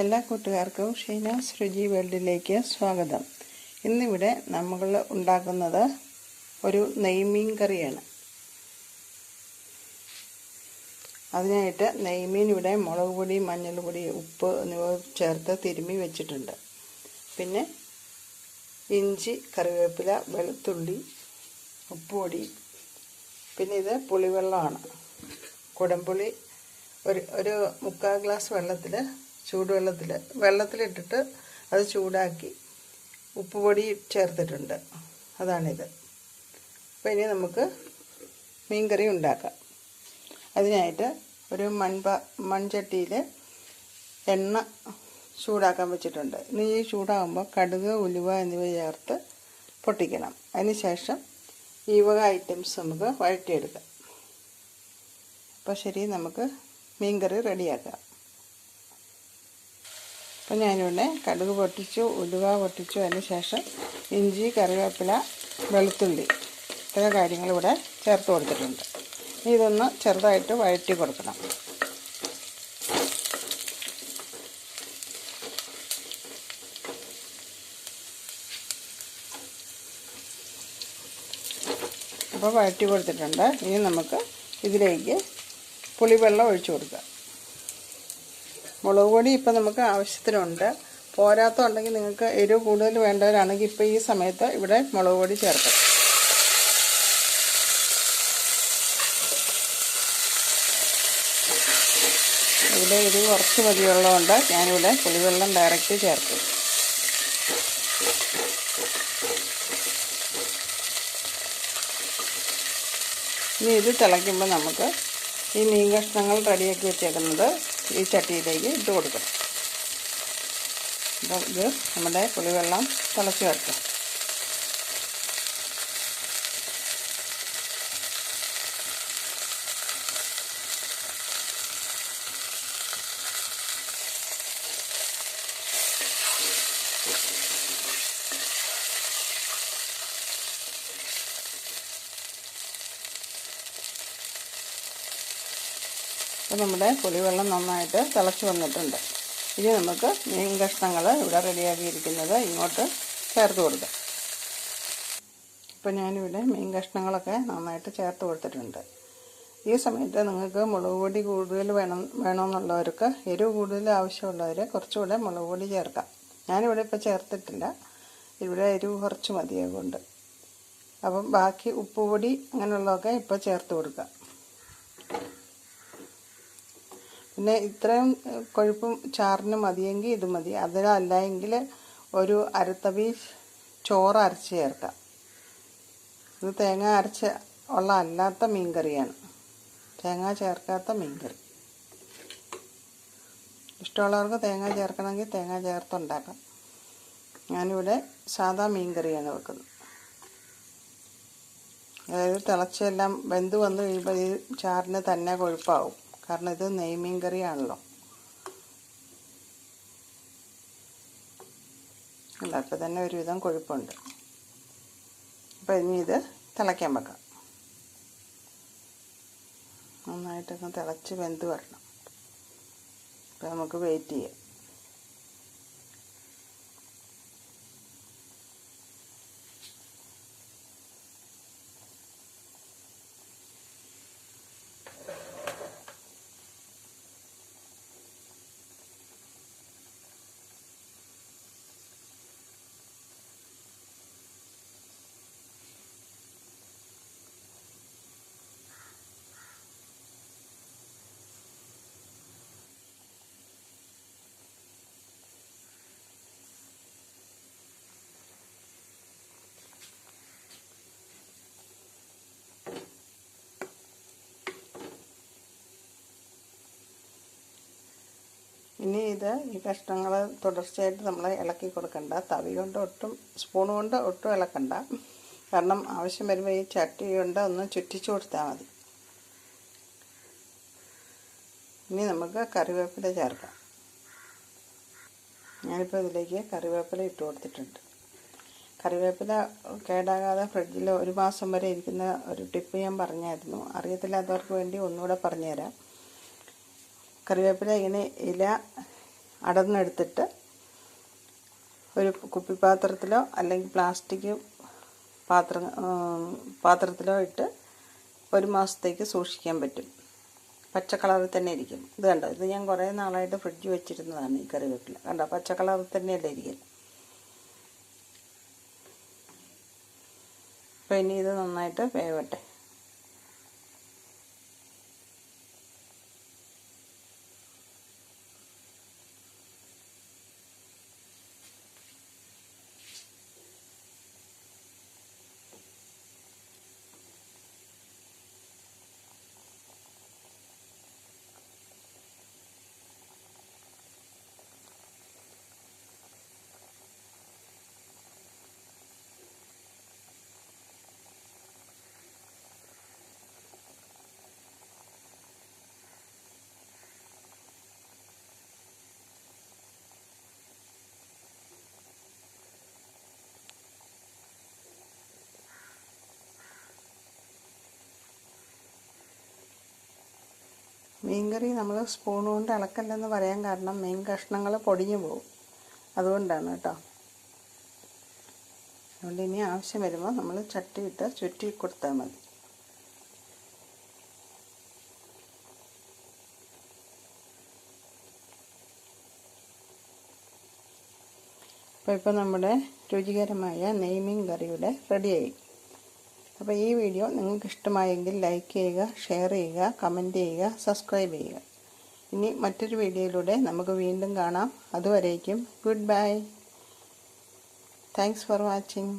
എല്ലാ കൂട്ടുകാർക്കും ഷീനാസ് രുചി വേൾഡിലേക്ക് സ്വാഗതം. ഇന്നിവിടെ നമ്മൾ ഉണ്ടാക്കുന്നത് ഒരു നെയ്മീൻ കറിയാണ്. അതിനായിട്ട് നെയ്മീൻ ഇവിടെ മുളക് പൊടി മഞ്ഞൾപ്പൊടി ഉപ്പ് എന്നിവ ചേർത്ത് തിരുമ്മി വെച്ചിട്ടുണ്ട്. പിന്നെ ഇഞ്ചി കറിവേപ്പില വെളുത്തുള്ളി ഉപ്പുപൊടി പിന്നെ ഇത് പുളിവെള്ളമാണ്. കുടംപുളി ഒരു ഒരു മുക്കാൽ ഗ്ലാസ് വെള്ളത്തിൽ ചൂടുവെള്ളത്തിൽ വെള്ളത്തിലിട്ടിട്ട് അത് ചൂടാക്കി ഉപ്പുപൊടി ചേർത്തിട്ടുണ്ട്. അതാണിത്. അപ്പോൾ ഇനി നമുക്ക് മീൻകറി ഉണ്ടാക്കാം. അതിനായിട്ട് ഒരു മൺപ മൺചട്ടിയിൽ എണ്ണ ചൂടാക്കാൻ വെച്ചിട്ടുണ്ട്. ഇനി ഈ ചൂടാകുമ്പോൾ കടുക് ഉലുവ എന്നിവ ചേർത്ത് പൊട്ടിക്കണം. അതിന് ശേഷം ഈ വക ഐറ്റംസ് നമുക്ക് വഴറ്റിയെടുക്കാം. അപ്പോൾ ശരി നമുക്ക് മീൻകറി റെഡിയാക്കാം. അപ്പോൾ ഞാനിവിടെ കടുക് പൊട്ടിച്ചു ഉലുവ പൊട്ടിച്ചു അതിന് ശേഷം ഇഞ്ചി കറിവേപ്പില വെളുത്തുള്ളി ഇത്തരം കാര്യങ്ങൾ ഇവിടെ ചേർത്ത് കൊടുത്തിട്ടുണ്ട്. ഇതൊന്ന് ചെറുതായിട്ട് വഴറ്റി കൊടുക്കണം. അപ്പോൾ വഴറ്റി കൊടുത്തിട്ടുണ്ട്. ഇനി നമുക്ക് ഇതിലേക്ക് പുളിവെള്ളം ഒഴിച്ചു കൊടുക്കുക. മുളക് പൊടി ഇപ്പം നമുക്ക് ആവശ്യത്തിനുണ്ട്. പോരാത്തുണ്ടെങ്കിൽ നിങ്ങൾക്ക് എരിവ് കൂടുതൽ വേണ്ടവരാണെങ്കിൽ ഇപ്പോൾ ഈ സമയത്ത് ഇവിടെ മുളക് പൊടി ചേർക്കാം. ഇവിടെ എരിവ് കുറച്ച് മതിയുള്ളതുകൊണ്ട് ഞാനിവിടെ പുളിവെള്ളം ഡയറക്റ്റ് ചേർക്കും. ഇനി ഇത് തിളയ്ക്കുമ്പോൾ നമുക്ക് ഈ മീൻ കഷ്ണങ്ങൾ റെഡിയാക്കി വെച്ചേക്കുന്നത് ഈ ചട്ടിയിലേക്ക് ഇട്ട് കൊടുക്കണം അപ്പം ഇത് നമ്മുടെ പുളിവെള്ളം തിളച്ച് വരട്ടെ. അപ്പോൾ നമ്മുടെ പുളിവെള്ളം നന്നായിട്ട് തിളച്ച് വന്നിട്ടുണ്ട്. ഇനി നമുക്ക് മീൻ കഷ്ണങ്ങൾ ഇവിടെ റെഡിയാക്കിയിരിക്കുന്നത് ഇങ്ങോട്ട് ചേർത്ത് കൊടുക്കാം. ഇപ്പോൾ ഞാനിവിടെ മീൻ കഷ്ണങ്ങളൊക്കെ നന്നായിട്ട് ചേർത്ത് കൊടുത്തിട്ടുണ്ട്. ഈ സമയത്ത് നിങ്ങൾക്ക് മുളക് പൊടി കൂടുതൽ വേണം വേണമെന്നുള്ളവർക്ക് എരിവ് കൂടുതൽ ആവശ്യമുള്ളവർ കുറച്ചുകൂടെ മുളക് പൊടി ചേർക്കാം. ഞാനിവിടെ ഇപ്പോൾ ചേർത്തിട്ടില്ല. ഇവിടെ എരിവ് കുറച്ച് മതിയാകൊണ്ട് അപ്പം ബാക്കി ഉപ്പുപൊടി അങ്ങനെയുള്ളതൊക്കെ ഇപ്പോൾ ചേർത്ത് കൊടുക്കാം. പിന്നെ ഇത്രയും കൊഴുപ്പും ചാറിന് മതിയെങ്കിൽ ഇത് മതി. അതിലല്ല എങ്കിൽ ഒരു അരത്തവി ചോറ് അരച്ച് ചേർക്കാം. ഇത് തേങ്ങ അരച്ച് ഉള്ള അല്ലാത്ത മീൻകറിയാണ്. തേങ്ങ ചേർക്കാത്ത മീൻകറി. ഇഷ്ടമുള്ളവർക്ക് തേങ്ങ ചേർക്കണമെങ്കിൽ തേങ്ങ ചേർത്തുണ്ടാക്കാം. ഞാനിവിടെ സാധാ മീൻകറിയാണ് വെക്കുന്നത്. അതായത് തിളച്ചെല്ലാം വെന്ത് വന്ന് കഴിയുമ്പോൾ ഈ ചാറിന് തന്നെ കൊഴുപ്പാവും. കാരണം ഇത് നെയ്മീൻ കറിയാണല്ലോ. അല്ല അപ്പം തന്നെ ഒരുവിധം കൊഴുപ്പുണ്ട്. അപ്പം ഇനി ഇത് തിളയ്ക്കാൻ വെക്കാം. നന്നായിട്ടൊന്ന് തിളച്ച് വെന്ത് വരണം. അപ്പം നമുക്ക് വെയിറ്റ് ചെയ്യാം. ഇനി ഇത് ഈ കഷ്ണങ്ങൾ തുടർച്ചയായിട്ട് നമ്മൾ ഇളക്കി കൊടുക്കണ്ട. തവി കൊണ്ട് ഒട്ടും സ്പൂൺ കൊണ്ട് ഒട്ടും ഇളക്കണ്ട. കാരണം ആവശ്യം വരുമ്പോൾ ഈ ചട്ടി കൊണ്ട് ഒന്ന് ചുറ്റിച്ചു കൊടുത്താൽ മതി. ഇനി നമുക്ക് കറിവേപ്പില ചേർക്കാം. ഞാനിപ്പോൾ ഇതിലേക്ക് കറിവേപ്പില ഇട്ട് കൊടുത്തിട്ടുണ്ട്. കറിവേപ്പില കേടാകാതെ ഫ്രിഡ്ജിൽ ഒരു മാസം വരെ ഇരിക്കുന്ന ഒരു ടിപ്പ് ഞാൻ പറഞ്ഞായിരുന്നു. അറിയത്തില്ലാത്തവർക്ക് വേണ്ടി ഒന്നുകൂടെ പറഞ്ഞുതരാം. കറിവേപ്പില ഇങ്ങനെ ഇല അടർന്നെടുത്തിട്ട് ഒരു കുപ്പിപ്പാത്രത്തിലോ അല്ലെങ്കിൽ പ്ലാസ്റ്റിക് പാത്ര പാത്രത്തിലോ ഇട്ട് ഒരു മാസത്തേക്ക് സൂക്ഷിക്കാൻ പറ്റും. പച്ച കളറിൽ തന്നെ ഇരിക്കും. ഇത് കണ്ടോ? ഇത് ഞാൻ കുറേ നാളായിട്ട് ഫ്രിഡ്ജ് വെച്ചിരുന്നതാണ് ഈ കറിവേപ്പില. കണ്ടോ? പച്ച കളറിൽ തന്നെയല്ലേ ഇരിക്കും അപ്പോൾ ഇനി ഇത് നന്നായിട്ട് വേവട്ടെ. മീൻകറി നമ്മൾ സ്പൂൺ കൊണ്ട് ഇളക്കല്ലെന്ന് പറയാൻ കാരണം മീൻ കഷ്ണങ്ങൾ പൊടിഞ്ഞു പോകും അതുകൊണ്ടാണ് കേട്ടോ. അതുകൊണ്ട് ഇനി ആവശ്യം വരുമ്പോൾ നമ്മൾ ചട്ടിയിട്ട് ചുറ്റി കൊടുത്താൽ മതി. അപ്പോൾ ഇപ്പോൾ നമ്മുടെ രുചികരമായ നെയ്മീൻ കറിയുടെ റെഡിയായി അപ്പോൾ ഈ വീഡിയോ നിങ്ങൾക്ക് ഇഷ്ടമായെങ്കിൽ ലൈക്ക് ചെയ്യുക ഷെയർ ചെയ്യുക കമന്റ് ചെയ്യുക സബ്സ്ക്രൈബ് ചെയ്യുക. ഇനി മറ്റൊരു വീഡിയോയിലൂടെ നമുക്ക് വീണ്ടും കാണാം. അതുവരേക്കും good bye thanks for watching